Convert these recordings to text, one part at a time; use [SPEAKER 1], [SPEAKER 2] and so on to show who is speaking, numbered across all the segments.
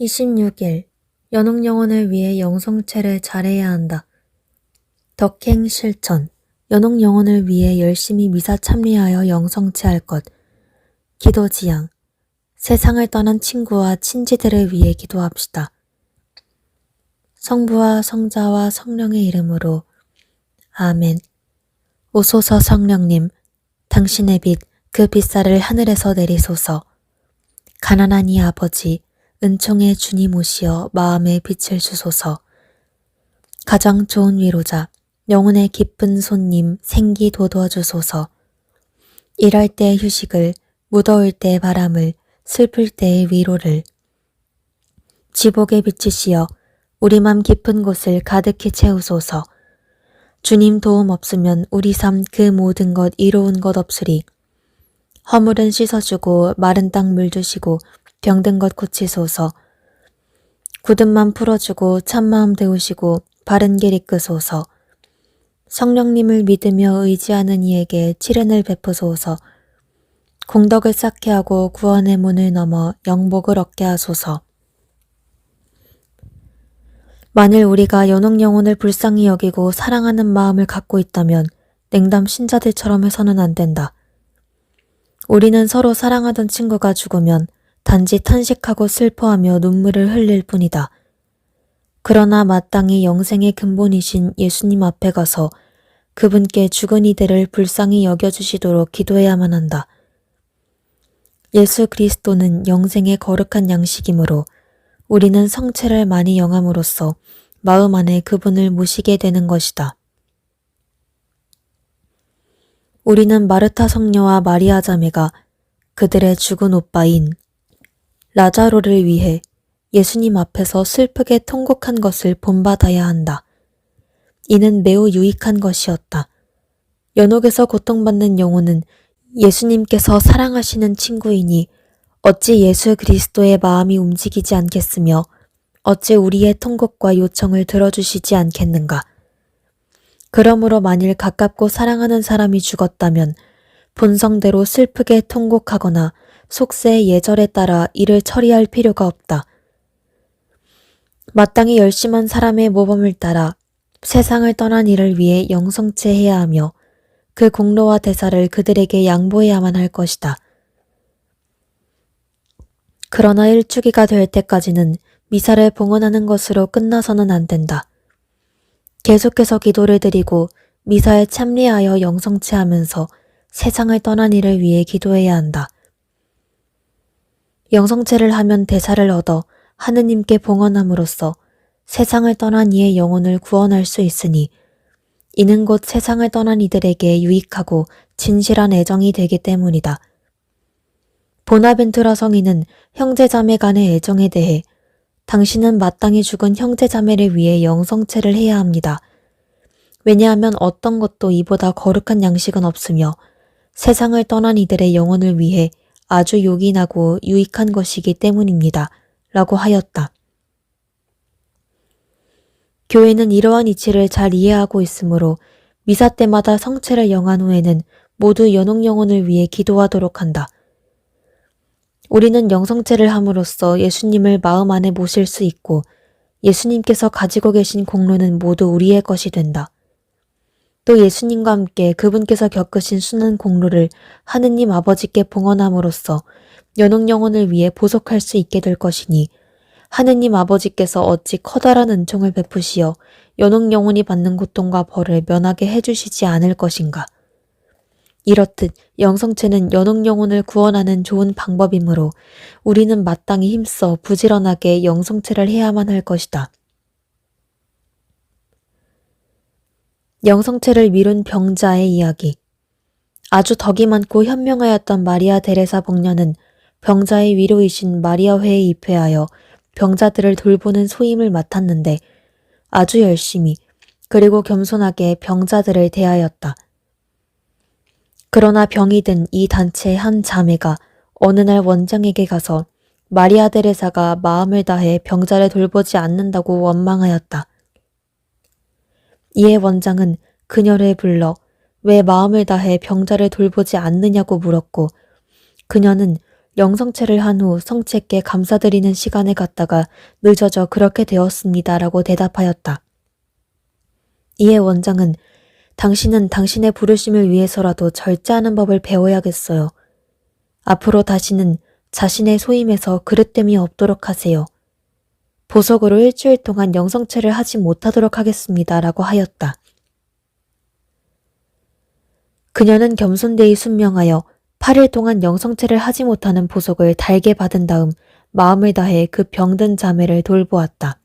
[SPEAKER 1] 26일 연옥 영혼을 위해 영성체를 잘해야 한다. 덕행 실천 연옥 영혼을 위해 열심히 미사 참여하여 영성체 할 것. 기도 지향 세상을 떠난 친구와 친지들을 위해 기도합시다. 성부와 성자와 성령의 이름으로 아멘. 오소서 성령님, 당신의 빛, 그 빛살을 하늘에서 내리소서. 가난한 이 아버지, 은총의 주님 오시어 마음에 빛을 주소서. 가장 좋은 위로자, 영혼의 기쁜 손님 생기 돋워 주소서. 일할 때 휴식을, 무더울 때 바람을, 슬플 때의 위로를. 지복에 비치시어 우리 맘 깊은 곳을 가득히 채우소서. 주님 도움 없으면 우리 삶 그 모든 것 이로운 것 없으리. 허물은 씻어주고 마른 땅 물 주시고 병든 것 고치소서. 굳은 맘 풀어주고 참마음 데우시고 바른 길 이끄소서. 성령님을 믿으며 의지하는 이에게 치른을 베푸소서. 공덕을 쌓게 하고 구원의 문을 넘어 영복을 얻게 하소서. 만일 우리가 연옥 영혼을 불쌍히 여기고 사랑하는 마음을 갖고 있다면 냉담 신자들처럼 해서는 안 된다. 우리는 서로 사랑하던 친구가 죽으면 단지 탄식하고 슬퍼하며 눈물을 흘릴 뿐이다. 그러나 마땅히 영생의 근본이신 예수님 앞에 가서 그분께 죽은 이들을 불쌍히 여겨주시도록 기도해야만 한다. 예수 그리스도는 영생의 거룩한 양식이므로 우리는 성체를 많이 영함으로써 마음 안에 그분을 모시게 되는 것이다. 우리는 마르타 성녀와 마리아 자매가 그들의 죽은 오빠인 라자로를 위해 예수님 앞에서 슬프게 통곡한 것을 본받아야 한다. 이는 매우 유익한 것이었다. 연옥에서 고통받는 영혼은 예수님께서 사랑하시는 친구이니 어찌 예수 그리스도의 마음이 움직이지 않겠으며 어찌 우리의 통곡과 요청을 들어주시지 않겠는가. 그러므로 만일 가깝고 사랑하는 사람이 죽었다면 본성대로 슬프게 통곡하거나 속세의 예절에 따라 이를 처리할 필요가 없다. 마땅히 열심한 사람의 모범을 따라 세상을 떠난 이를 위해 영성체해야 하며 그 공로와 대사를 그들에게 양보해야만 할 것이다. 그러나 일주기가 될 때까지는 미사를 봉헌하는 것으로 끝나서는 안 된다. 계속해서 기도를 드리고 미사에 참리하여 영성체하면서 세상을 떠난 이를 위해 기도해야 한다. 영성체를 하면 대사를 얻어 하느님께 봉헌함으로써 세상을 떠난 이의 영혼을 구원할 수 있으니 이는 곧 세상을 떠난 이들에게 유익하고 진실한 애정이 되기 때문이다. 보나벤투라 성인은 형제자매 간의 애정에 대해 당신은 마땅히 죽은 형제자매를 위해 영성체를 해야 합니다. 왜냐하면 어떤 것도 이보다 거룩한 양식은 없으며 세상을 떠난 이들의 영혼을 위해 아주 요긴하고 유익한 것이기 때문입니다. 라고 하였다. 교회는 이러한 이치를 잘 이해하고 있으므로 미사 때마다 성체를 영한 후에는 모두 연옥 영혼을 위해 기도하도록 한다. 우리는 영성체를 함으로써 예수님을 마음 안에 모실 수 있고 예수님께서 가지고 계신 공로는 모두 우리의 것이 된다. 또 예수님과 함께 그분께서 겪으신 수는 공로를 하느님 아버지께 봉헌함으로써 연옥 영혼을 위해 보속할 수 있게 될 것이니 하느님 아버지께서 어찌 커다란 은총을 베푸시어 연옥 영혼이 받는 고통과 벌을 면하게 해주시지 않을 것인가. 이렇듯 영성체는 연옥 영혼을 구원하는 좋은 방법이므로 우리는 마땅히 힘써 부지런하게 영성체를 해야만 할 것이다. 영성체를 미룬 병자의 이야기 아주 덕이 많고 현명하였던 마리아 데레사 복녀는 병자의 위로이신 마리아회에 입회하여 병자들을 돌보는 소임을 맡았는데 아주 열심히 그리고 겸손하게 병자들을 대하였다. 그러나 병이 든 이 단체의 한 자매가 어느 날 원장에게 가서 마리아 데레사가 마음을 다해 병자를 돌보지 않는다고 원망하였다. 이에 원장은 그녀를 불러 왜 마음을 다해 병자를 돌보지 않느냐고 물었고 그녀는 영성체를 한 후 성체께 감사드리는 시간을 갖다가 늦어져 그렇게 되었습니다라고 대답하였다. 이에 원장은 당신은 당신의 부르심을 위해서라도 절제하는 법을 배워야겠어요. 앞으로 다시는 자신의 소임에서 그릇됨이 없도록 하세요. 보석으로 일주일 동안 영성체를 하지 못하도록 하겠습니다. 라고 하였다. 그녀는 겸손되이 순명하여 8일 동안 영성체를 하지 못하는 보석을 달게 받은 다음 마음을 다해 그 병든 자매를 돌보았다.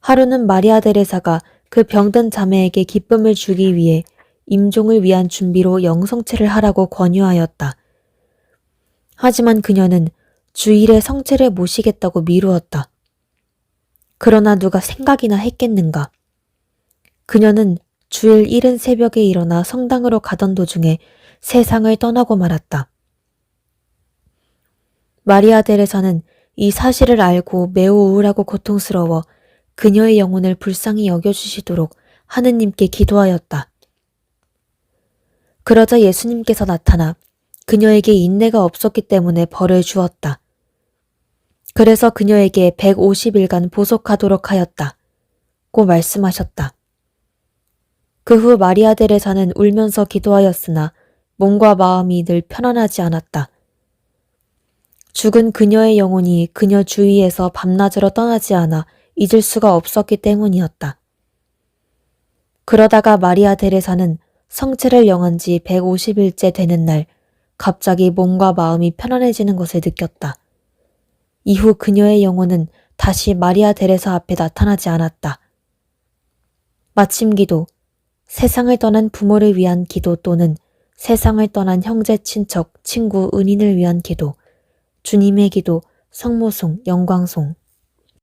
[SPEAKER 1] 하루는 마리아 데레사가 그 병든 자매에게 기쁨을 주기 위해 임종을 위한 준비로 영성체를 하라고 권유하였다. 하지만 그녀는 주일에 성체를 모시겠다고 미루었다. 그러나 누가 생각이나 했겠는가. 그녀는 주일 이른 새벽에 일어나 성당으로 가던 도중에 세상을 떠나고 말았다. 마리아 데레사는 이 사실을 알고 매우 우울하고 고통스러워 그녀의 영혼을 불쌍히 여겨주시도록 하느님께 기도하였다. 그러자 예수님께서 나타나 그녀에게 인내가 없었기 때문에 벌을 주었다. 그래서 그녀에게 150일간 보속하도록 하였다. 고 말씀하셨다. 그 후 마리아 데레사는 울면서 기도하였으나 몸과 마음이 늘 편안하지 않았다. 죽은 그녀의 영혼이 그녀 주위에서 밤낮으로 떠나지 않아 잊을 수가 없었기 때문이었다. 그러다가 마리아 데레사는 성체를 영한 지 150일째 되는 날 갑자기 몸과 마음이 편안해지는 것을 느꼈다. 이후 그녀의 영혼은 다시 마리아 데레사 앞에 나타나지 않았다. 마침 기도, 세상을 떠난 부모를 위한 기도 또는 세상을 떠난 형제, 친척, 친구, 은인을 위한 기도, 주님의 기도, 성모송, 영광송,